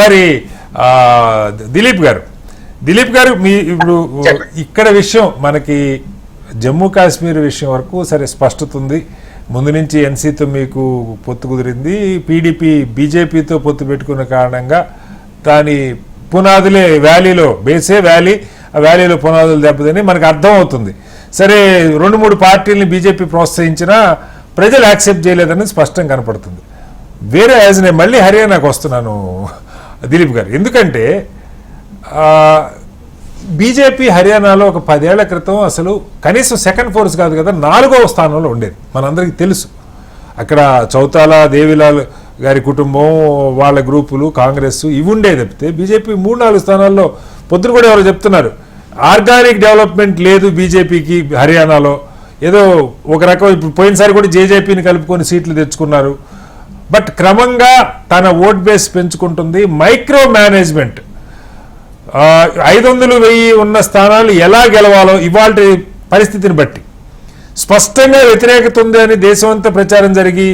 మరి దిలీప్ గారు. దిలీప్ గారు మీ ఇప్పుడు ఇక్కడ విషయం మనకి జమ్మూ కాశ్మీర్ విషయం వరకు సరే స్పష్టత ఉంది. ముందు నుంచి ఎన్సీతో మీకు పొత్తు కుదిరింది. పీడీపీ బీజేపీతో పొత్తు పెట్టుకున్న కారణంగా దాని పునాదులే వ్యాలీలో బేసే వ్యాలీ ఆ వ్యాలీలో పునాదులు దెబ్బతిని మనకు అర్థం అవుతుంది సరే రెండు మూడు పార్టీలని బీజేపీ ప్రోత్సహించినా ప్రజలు యాక్సెప్ట్ చేయలేదని స్పష్టం కనపడుతుంది. వేరే యాజ్ నేను మళ్ళీ హర్యానాకు వస్తున్నాను. దిలీప్ గారు. ఎందుకంటే బీజేపీ హర్యానాలో ఒక పదేళ్ళ క్రితం అసలు కనీసం సెకండ్ ఫోర్స్ కాదు కదా నాలుగవ స్థానంలో ఉండేది. మనందరికీ తెలుసు. అక్కడ చౌతాల దేవిలాల్ గారి కుటుంబం వాళ్ళ గ్రూపులు కాంగ్రెస్ ఇవి ఉండే తప్పితే బీజేపీ మూడు నాలుగు స్థానాల్లో పొద్దున కూడా ఎవరు చెప్తున్నారు. ఆర్గానిక్ డెవలప్మెంట్ లేదు బీజేపీకి హర్యానాలో. ఏదో ఒక రకం ఇప్పుడు పోయినసారి కూడా జేజేపీని కలుపుకొని సీట్లు తెచ్చుకున్నారు. బట్ క్రమంగా తన ఓట్ బేస్ పెంచుకుంటుంది. మైక్రో మేనేజ్మెంట్ ఐదు వందలు వెయ్యి ఉన్న స్థానాలు ఎలా గెలవాలో ఇవాళ పరిస్థితిని బట్టి. స్పష్టంగా వ్యతిరేకత ఉంది అని దేశమంతా ప్రచారం జరిగి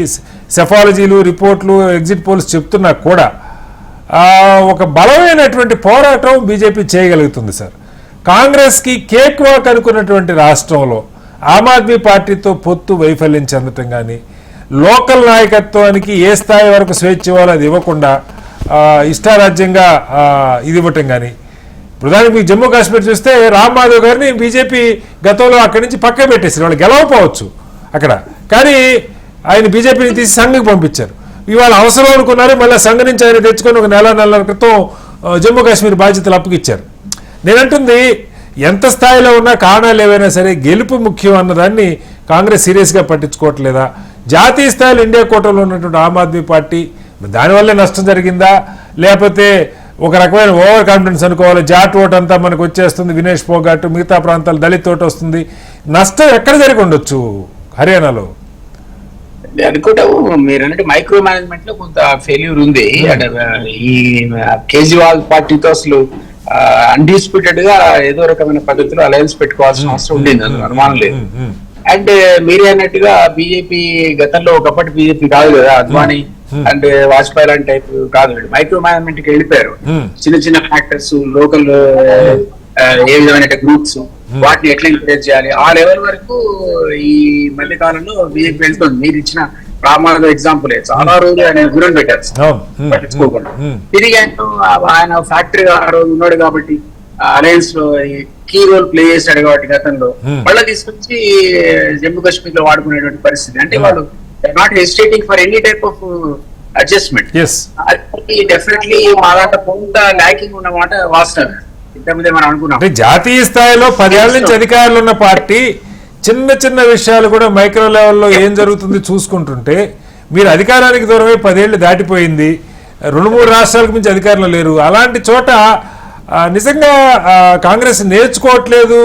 సెఫాలజీలు రిపోర్ట్లు ఎగ్జిట్ పోల్స్ చెప్తున్నా కూడా ఒక బలమైనటువంటి పోరాటం బీజేపీ చేయగలుగుతుంది సార్. కాంగ్రెస్కి కేక్ వాక్ అనుకున్నటువంటి రాష్ట్రంలో ఆమ్ ఆద్మీ పార్టీతో పొత్తు వైఫల్యం చెందటం కానీ లోకల్ నాయకత్వానికి ఏ స్థాయి వరకు స్వేచ్ఛ ఇవ్వాలో అది ఇవ్వకుండా ఇష్టారాజ్యంగా ఇది ఇవ్వటం కానీ ప్రధాని మీకు జమ్మూ కాశ్మీర్ చూస్తే రామ్ మాధవ్ గారిని బీజేపీ గతంలో అక్కడి నుంచి పక్క పెట్టేసారు వాళ్ళు గెలవకపోవచ్చు అక్కడ. కానీ ఆయన బీజేపీని తీసి సంఘకి పంపించారు. ఇవాళ అవసరం అనుకున్నారు మళ్ళీ సంఘ నుంచి ఆయన తెచ్చుకొని ఒక నెల నెలల క్రితం జమ్మూ కాశ్మీర్ బాధ్యతలు అప్పగిచ్చారు. నేనంటుంది ఎంత స్థాయిలో ఉన్నా కారణాలు ఏవైనా సరే గెలుపు ముఖ్యం అన్నదాన్ని కాంగ్రెస్ సీరియస్గా పట్టించుకోవట్లేదా? జాతీయ స్థాయిలో ఇండియా కోటలో ఉన్నటువంటి ఆమ్ ఆద్మీ పార్టీ దానివల్లే నష్టం జరిగిందా? లేకపోతే ఒక రకమైన ఓవర్ కాన్ఫిడెన్స్ అనుకోవాలి. జాట్ ఓట్ అంతా మనకు వచ్చేస్తుంది వినేష్ పోగాట్ మిగతా ప్రాంతాలు దళిత్ ఓటు వస్తుంది. నష్టం ఎక్కడ జరిగి ఉండొచ్చు హర్యానాలో? అనుకుంటా మీరు అన్నట్టు మైక్రో మేనేజ్మెంట్లో కొంత ఫెయిల్యూర్ ఉంది. అంటే ఈ కేజ్రీవాల్ పార్టీతో అసలు అన్డిస్ప్యూటెడ్గా ఏదో రకమైన పద్ధతిలో అలయన్స్ పెట్టుకోవాల్సిన అవసరం ఉండేది. అందులో అనుమానం లేదు. అండ్ మీరే అన్నట్టుగా బీజేపీ గతంలో ఒకప్పటి బీజేపీ కాదు కదా అద్వానీ అండ్ వాజ్పేయి లాంటి టైప్ కాదు మైక్రో మేనేజ్మెంట్కి వెళ్ళిపోయారు. Hmm. చిన్న చిన్న ఫ్యాక్టర్స్ లోకల్ ఏ విధమైన గ్రూప్స్ వాటిని ఎట్లా ఎంకరేజ్ చేయాలి? ఆ లెవెల్ వరకు ఈ మధ్య కాలంలో బీజేపీ వెళ్తుంది. మీరు ఇచ్చిన రామారావు ఎగ్జాంపుల్ చాలా రోజులు ఆయన దూరం పెట్టారు. Hmm. పట్టించుకోకుండా. Hmm. తిరిగి ఆయన ఫ్యాక్టరీ ఆ రోజు ఉన్నాడు కాబట్టి అలయన్స్లో కీ రోల్ ప్లే చేశాడు కాబట్టి గతంలో. Hmm. మళ్ళీ తీసుకొచ్చి జమ్మూ కాశ్మీర్లో వాడుకునేటువంటి పరిస్థితి. అంటే వాళ్ళు not hesitating for any type of adjustment అది డెఫినెట్లీ మా దాంట్లో కొంత ల్యాకింగ్ ఉన్నమాట వాస్తవం ఇంతకుముందే మనం అనుకున్నాం. అంటే జాతీయ స్థాయిలో పదేళ్ళ నుంచి అధికారులు ఉన్న పార్టీ చిన్న చిన్న విషయాలు కూడా మైక్రో లెవెల్లో ఏం జరుగుతుంది చూసుకుంటుంటే మీరు అధికారానికి దూరమై పదేళ్ళు దాటిపోయింది. రెండు మూడు రాష్ట్రాలకు మించి అధికారంలో లేరు. అలాంటి చోట నిజంగా కాంగ్రెస్ నేర్చుకోవట్లేదు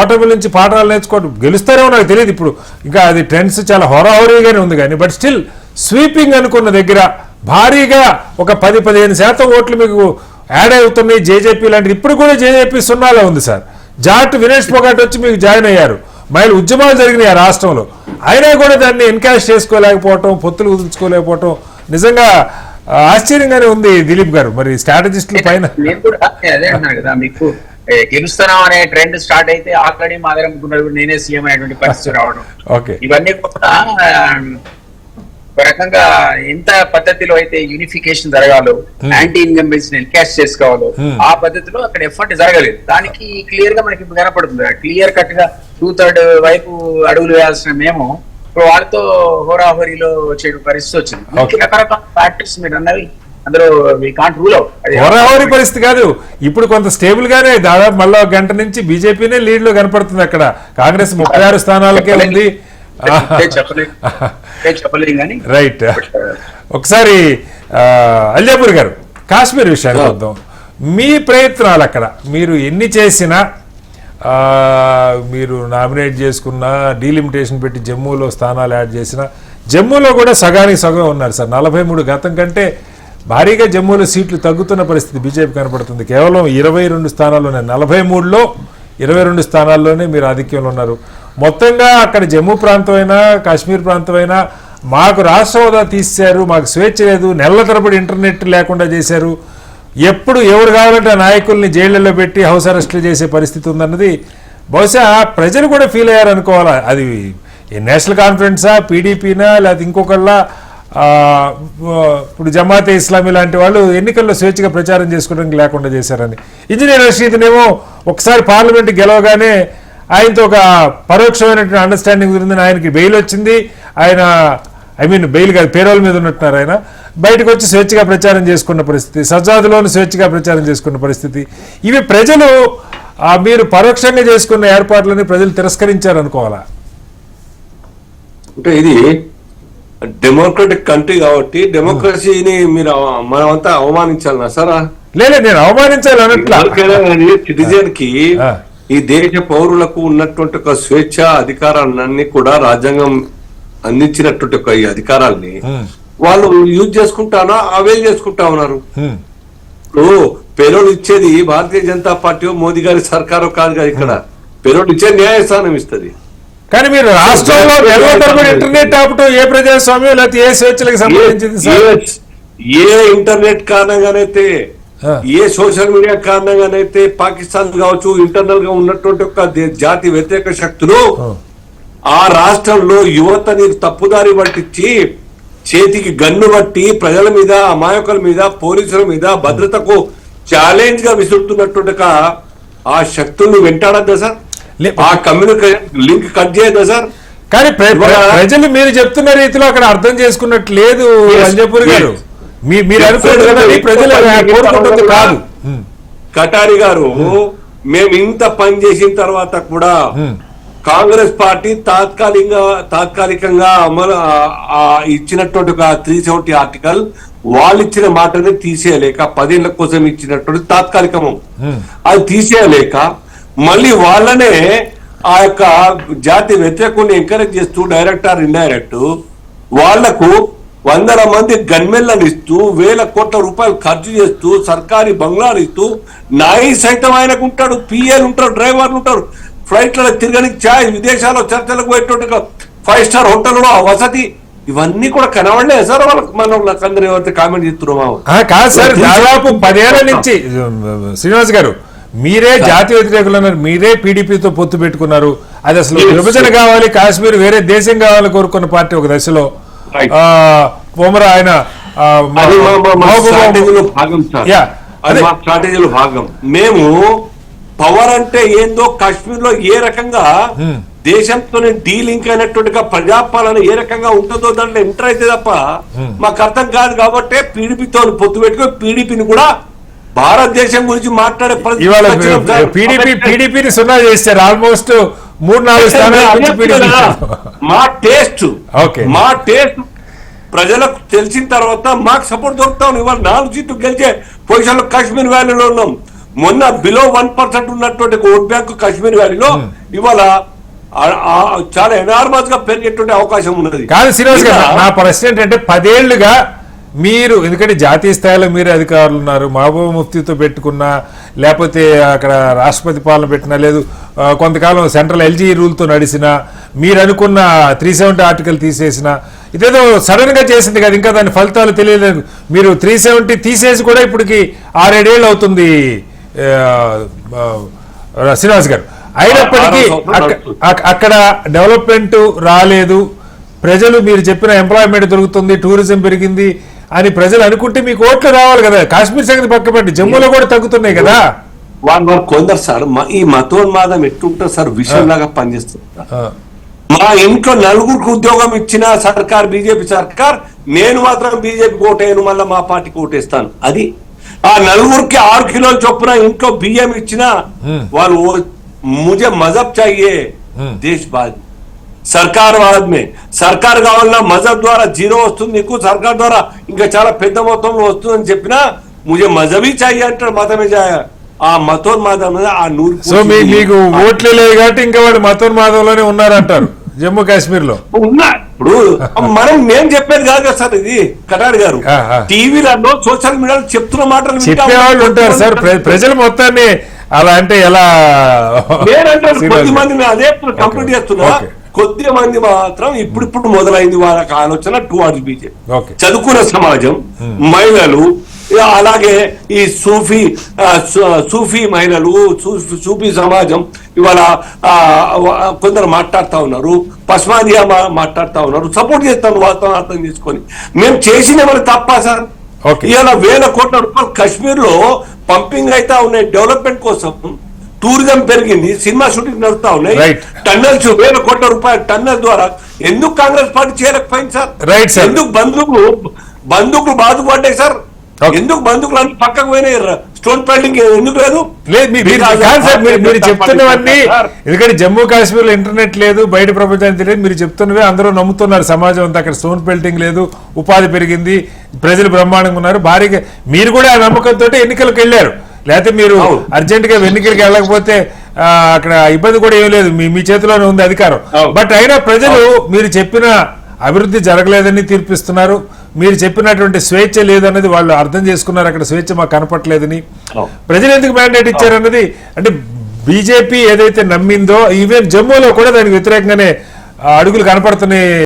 ఓటమి నుంచి పాఠాలు నేర్చుకోవడం గెలుస్తారేమో నాకు తెలియదు ఇప్పుడు. ఇంకా అది ట్రెండ్స్ చాలా హోరాహోరీగానే ఉంది కానీ బట్ స్టిల్ స్వీపింగ్ అనుకున్న దగ్గర భారీగా ఒక పది పదిహేను శాతం ఓట్లు మీకు యాడ్ అవుతున్నాయి జేజేపీ లాంటిది. ఇప్పుడు కూడా జేజేపీ సున్నాలో ఉంది సార్. జాట్ వినేష్ పొగాట్ వచ్చి మీకు జాయిన్ అయ్యారు. మైలు ఉద్యమాలు జరిగినాయి ఆ రాష్ట్రంలో. అయినా కూడా దాన్ని ఎన్కాష్ చేసుకోలేకపోవటం పొత్తులు కుదుర్చుకోలేకపోవటం నిజంగా ఆశ్చర్యంగానే ఉంది దిలీప్ గారు. మరి స్ట్రాటజిస్టుల పైన కదా మీకు గెలుస్తున్నాం అనే ట్రెండ్ స్టార్ట్ అయితే ఆల్రెడీ మా దగ్గర నేనే సీఎం అనేటువంటి పరిస్థితి రావడం. ఓకే. ఇవన్నీ కూడా ఒక రకంగా ఎంత పద్ధతిలో అయితే యూనిఫికేషన్ జరగాలో యాంటీ ఇన్కంబెన్స్ ఎన్కాష్ చేసుకోవాలో Hmm. ఆ పద్ధతిలో అక్కడ ఎఫర్ట్ జరగలేదు. దానికి క్లియర్గా మనకి కనపడుతుంది. క్లియర్ కట్గా టూ థర్డ్ వైపు అడుగులు వేయాల్సిన మేము ఇప్పుడు వాళ్ళతో హోరాహోరీలో వచ్చే పరిస్థితి వచ్చింది. రకరకాల ఫ్యాక్టర్స్ మీరు అన్నవి అందులో వి కాంట్ రూల్ అవుట్ హోరాహోరీ పరిస్థితి కాదు. ఇప్పుడు కొంత స్టేబుల్ గానే దాదాపు మళ్ళీ ఒక గంట నుంచి బీజేపీనే లీడ్లో కనపడుతుంది అక్కడ. కాంగ్రెస్ ముప్పై ఆరు స్థానాలకే ఉంది. రైట్ ఒకసారి అల్జాపూర్ గారు కాశ్మీర్ విషయానికి వద్దాం. మీ ప్రయత్నాలు అక్కడ మీరు ఎన్ని చేసినా మీరు నామినేట్ చేసుకున్న డీలిమిటేషన్ పెట్టి జమ్మూలో స్థానాలు యాడ్ చేసిన జమ్మూలో కూడా సగానికి సగం ఉన్నారు సార్. నలభై మూడు గతం కంటే భారీగా జమ్మూలో సీట్లు తగ్గుతున్న పరిస్థితి బీజేపీ కనపడుతుంది. కేవలం ఇరవై రెండు స్థానాల్లోనే నలభై మూడులో ఇరవై రెండు స్థానాల్లోనే మీరు ఆధిక్యంలో ఉన్నారు. మొత్తంగా అక్కడ జమ్మూ ప్రాంతమైనా కాశ్మీర్ ప్రాంతమైనా మాకు రాష్ట్ర హోదా తీశారు మాకు స్వేచ్ఛ లేదు నెలల తరబడి ఇంటర్నెట్ లేకుండా చేశారు. ఎప్పుడు ఎవరు కావాలంటే ఆ నాయకుల్ని జైళ్ళల్లో పెట్టి హౌస్ అరెస్టులు చేసే పరిస్థితి ఉందన్నది బహుశా ప్రజలు కూడా ఫీల్ అయ్యారు అనుకోవాలా. అది నేషనల్ కాన్ఫరెన్సా పీడీపీనా లేకపోతే ఇంకొకళ్ళ? ఇప్పుడు జమాతే ఇస్లామీ లాంటి వాళ్ళు ఎన్నికల్లో స్వేచ్ఛగా ప్రచారం చేసుకోవడానికి లేకుండా చేశారని. ఇంజనీర్ రషీద్నేమో ఒకసారి పార్లమెంట్ గెలవగానే ఆయనతో ఒక పరోక్షమైనటువంటి అండర్స్టాండింగ్ ఉందని ఆయనకి బెయిల్ వచ్చింది. ఆయన ఐ మీన్ బెయిల్ కాదు పేరోల్ మీద ఉన్నట్టున్నారు ఆయన. బయటకు వచ్చి స్వేచ్ఛగా ప్రచారం చేసుకున్న పరిస్థితి సజాదులోను స్వేచ్ఛగా ప్రచారం చేసుకున్న పరిస్థితి ఇవి ప్రజలు మీరు పరోక్షంగా చేసుకున్న ఏర్పాట్లని ప్రజలు తిరస్కరించారు అనుకోవాలా అంటే ఇది డెమోక్రటిక్ కంట్రీ కాబట్టి డెమోక్రసీని మీరు మనమంతా అవమానించాలనా సారా లేదు నేను అవమానించాలి అనట్లా సిటిజన్కి. ఈ దేశ పౌరులకు ఉన్నటువంటి ఒక స్వేచ్ఛ అధికారాలన్నీ కూడా రాజ్యాంగం అందించినటువంటి ఒక ఈ అధికారాల్ని. వాళ్ళు యూజ్ చేసుకుంటానా అవైల్ చేసుకుంటా ఉన్నారు. ఇప్పుడు పెరోల్ ఇచ్చేది భారతీయ జనతా పార్టీ మోదీ గారి సర్కారు కాదు కదా ఇక్కడ పెరోల్ ఇచ్చేది న్యాయస్థానం ఇస్తుంది కానీ మీరు రాష్ట్రంలో ఇంటర్నెట్ ఆపటం ఏ ప్రజాస్వామ్యం లేకపోతే ఏ స్వేచ్ఛలకు సంబంధించింది ఏ ఇంటర్నెట్ కారణంగానైతే. ఏ సోషల్ మీడియా కారణంగానైతే పాకిస్తాన్ కావచ్చు ఇంటర్నల్గా ఉన్నటువంటి ఒక జాతి వ్యతిరేక శక్తులు ఆ. ఆ రాష్ట్రంలో యువతని తప్పుదారి పట్టించి చేతికి గన్ను బట్టి ప్రజల మీద అమాయకుల మీద పోలీసుల మీద భద్రతకు ఛాలెంజ్గా విసురుతున్నటువంటి ఒక ఆ శక్తుల్ని వెంటాడద్దా సార్? ఆ కమ్యూనికేషన్ లింక్ కట్ చేయద్దా సార్? కానీ ప్రజలు మీరు చెప్తున్న రీతిలో అక్కడ అర్థం చేసుకున్నట్టు లేదు అంజపూర్ గారు. మీరు అది ప్రజలు కోరుకుంటుంది కాదు. కటారి గారు మేము ఇంత పని చేసిన తర్వాత కూడా హ్మ్. కాంగ్రెస్ పార్టీ తాత్కాలికంగా తాత్కాలికంగా అమలు ఇచ్చినటువంటి ఒక త్రీ సెవెంటీ ఆర్టికల్ వాళ్ళు ఇచ్చిన మాటని తీసేయలేక పదేళ్ళ కోసం ఇచ్చినటువంటి తాత్కాలికము. అది తీసేయలేక మళ్ళీ వాళ్ళనే ఆ యొక్క జాతి వ్యతిరేకుని ఎంకరేజ్ చేస్తూ డైరెక్ట్ ఆర్ ఇండైరెక్ట్ వాళ్ళకు వందల మంది గన్మెన్లను ఇస్తూ వేల కోట్ల రూపాయలు ఖర్చు చేస్తూ సర్కారీ బంగ్లాలు ఇస్తూ నాయి సైతం ఆయనకు ఉంటాడు పిఏలు ఉంటారు డ్రైవర్లు ఉంటారు ఫ్లైట్లలో తిరగడానికి ఛాయ్ విదేశాల్లో చర్చలకు పోయేటువంటి ఫైవ్ స్టార్ హోటల్లో వసతి ఇవన్నీ కూడా కనబడలే సార్ వాళ్ళకి. మనం అందరూ ఎవరైతే కామెంట్ చేస్తున్నామా కాదు సార్ దాదాపు పదేళ్ళ నుంచి శ్రీనివాస్ గారు మీరే జాతి వ్యతిరేకులు అన్నారు మీరే పీడీపీతో పొత్తు పెట్టుకున్నారు. అది అసలు. విభజన కావాలి కాశ్మీర్ వేరే దేశం కావాలని కోరుకున్న పార్టీ ఒక దశలో. బొమరా ఆయన భాగం భాగం. మేము పవర్ అంటే ఏందో కాశ్మీర్లో ఏ రకంగా. దేశంతో డీలింక్ అయినటువంటి ప్రజాపాలన ఏ రకంగా ఉంటుందో దాంట్లో ఎంటర్ అయితే తప్ప మాకు అర్థం కాదు కాబట్టి పీడీపీతో పొత్తు పెట్టుకుని పీడీపీని కూడా భారతదేశం గురించి మాట్లాడే పీడీపీని సున్నా చేశారు ఆల్మోస్ట్ మూడు నాలుగు మా టేస్ట్. మా టేస్ట్ ప్రజలకు తెలిసిన తర్వాత మాకు సపోర్ట్ దొరుకుతాం ఇవాళ నాలుగు సీట్లు గెలిచే పొజిషన్లో కాశ్మీర్ వ్యాలీలో ఉన్నాం. మొన్న బిలో వన్ పర్సెంట్ ఉన్నటువంటి ఓట్ బ్యాంక్ కాశ్మీర్ వ్యాలీలో ఇవాళ చాలా ఎనార్మస్గా పెరిగేటువంటి అవకాశం ఉన్నది. కాదు శ్రీనివాస్ గారు నా ప్రశ్న ఏంటంటే పదేళ్ళుగా మీరు ఎందుకంటే జాతీయ స్థాయిలో మీరు అధికారులు ఉన్నారు మహబూబా ముఫ్తీతో పెట్టుకున్నా లేకపోతే అక్కడ రాష్ట్రపతి పాలన పెట్టినా లేదు కొంతకాలం సెంట్రల్ ఎల్జీ రూల్తో నడిచిన మీరు అనుకున్న త్రీ సెవెంటీ ఆర్టికల్ తీసేసిన ఇదేదో సడన్గా చేసింది కదా ఇంకా దాని ఫలితాలు తెలియలేదు. మీరు త్రీ సెవెంటీ తీసేసి కూడా ఇప్పటికి ఆరేడేళ్ళు అవుతుంది. శ్రీనివాస్ గారు అయినప్పటికీ అక్కడ డెవలప్మెంట్ రాలేదు ప్రజలు మీరు చెప్పిన ఎంప్లాయ్మెంట్ దొరుకుతుంది టూరిజం పెరిగింది అని ప్రజలు అనుకుంటే మీకు ఓట్లు రావాలి కదా కాశ్మీర్ సంగతి పక్క పెట్టి జమ్మూలో కూడా తగ్గుతున్నాయి కదా వాళ్ళు వారు కొందరు సార్ ఈ మతోన్మాదం ఎట్టుంటుంది సార్ విషయం లాగా పనిచేస్తుంది మా ఇంట్లో నలుగురికి ఉద్యోగం ఇచ్చిన సర్కార్ బీజేపీ సర్కార్ నేను మాత్రం బీజేపీ ఓటేయను మళ్ళీ మా పార్టీకి ఓటేస్తాను అది ఆ నలుగురికి ఆరు కిలోల చొప్పున ఇంట్లో బియ్యం ఇచ్చిన వాళ్ళు ముజే మజబ్ చాయే దేశ్ బాద్ సర్కార్ వాద్ మే సర్కార్ కావాలన్నా మజబ్ ద్వారా జీరో వస్తుంది నీకు సర్కార్ ద్వారా ఇంకా చాలా పెద్ద మొత్తంలో వస్తుందని చెప్పినా ముజే మజబీ చాయే అంటారు మతమే చాయ ఆ మతోన్మాదం మీద ఆ నూరు సో మీకు ఓట్లే లేవు కాబట్టి ఇంకా వాళ్ళు మతోన్మాదంలోనే ఉన్నారంటారు జమ్మూ కాశ్మీర్లో ఉన్నా. ఇప్పుడు మనం నేను చెప్పేది కాదు కదా సార్ ఇది కటారి గారు. టీవీలలో సోషల్ మీడియాలో చెప్తున్న మాటలు చెప్పేవాళ్ళు. ఉంటారు సార్ ప్ర- ప్రజలు మొత్తాన్ని అలా అంటే ఎలా నేనంటాను కొద్ది. మంది అదే కంప్లీట్ చేస్తున్నా. కొద్ది మంది మాత్రం ఇప్పుడిప్పుడు మొదలైంది వాళ్ళకి ఆలోచన టువార్డ్స్ బీజేపీ ఓకే చదువుకున్న సమాజం మహిళలు అలాగే ఈ సూఫీ సూఫీ మహిళలు సూఫీ సమాజం ఇవాళ కొందరు మాట్లాడుతా ఉన్నారు పస్మాదియా మా- మాట్లాడుతా ఉన్నారు సపోర్ట్ చేస్తాను వాళ్ళతో అర్థం చేసుకొని మేము చేసిన ఏమైనా తప్ప సార్. ఇవాళ వేల కోట్ల రూపాయలు కాశ్మీర్లో పంపింగ్ అయితే ఉన్నాయి డెవలప్మెంట్ కోసం టూరిజం పెరిగింది సినిమా షూటింగ్ నడుస్తా ఉన్నాయి. టన్నల్స్ వేల కోట్ల రూపాయల టన్నల్ ద్వారా ఎందుకు కాంగ్రెస్ పార్టీ చేయలేకపోయింది సార్. ఎందుకు బంధువులు బంధువులు బాధపడ్డాయి సార్. ఎందుకు బంధువులు అన్ని పక్కకు పోయినాయి స్టోన్ పెయింటింగ్ ఎందుకు లేదు? మీరు చెప్తున్నవన్నీ ఎందుకంటే జమ్మూ కాశ్మీర్లో ఇంటర్నెట్ లేదు బయట ప్రపంచానికి తెలియదు మీరు చెప్తున్నవే అందరూ నమ్ముతున్నారు. సమాజం అంతా అక్కడ స్టోన్ పెల్టింగ్ లేదు ఉపాధి పెరిగింది ప్రజలు బ్రహ్మాండంగా ఉన్నారు. భారీగా మీరు కూడా ఆ నమ్మకంతో ఎన్నికలకు వెళ్ళారు. లేకపోతే మీరు. అర్జెంట్గా ఎన్నికలకు వెళ్ళకపోతే అక్కడ ఇబ్బంది కూడా ఏం లేదు. మీ మీ చేతిలోనే ఉంది అధికారం. బట్ అయినా ప్రజలు మీరు చెప్పిన అభివృద్ధి జరగలేదని తీర్పిస్తున్నారు. మీరు చెప్పినటువంటి స్వేచ్ఛ లేదన్నది వాళ్ళు అర్థం చేసుకున్నారు. అక్కడ స్వేచ్ఛ మాకు కనపట్లేదని. ప్రజలు ఎందుకు మ్యాండేట్ ఇచ్చారన్నది అంటే బీజేపీ ఏదైతే నమ్మిందో ఈవెన్ జమ్మూలో కూడా దానికి వ్యతిరేకంగానే అడుగులు కనపడుతున్నాయి.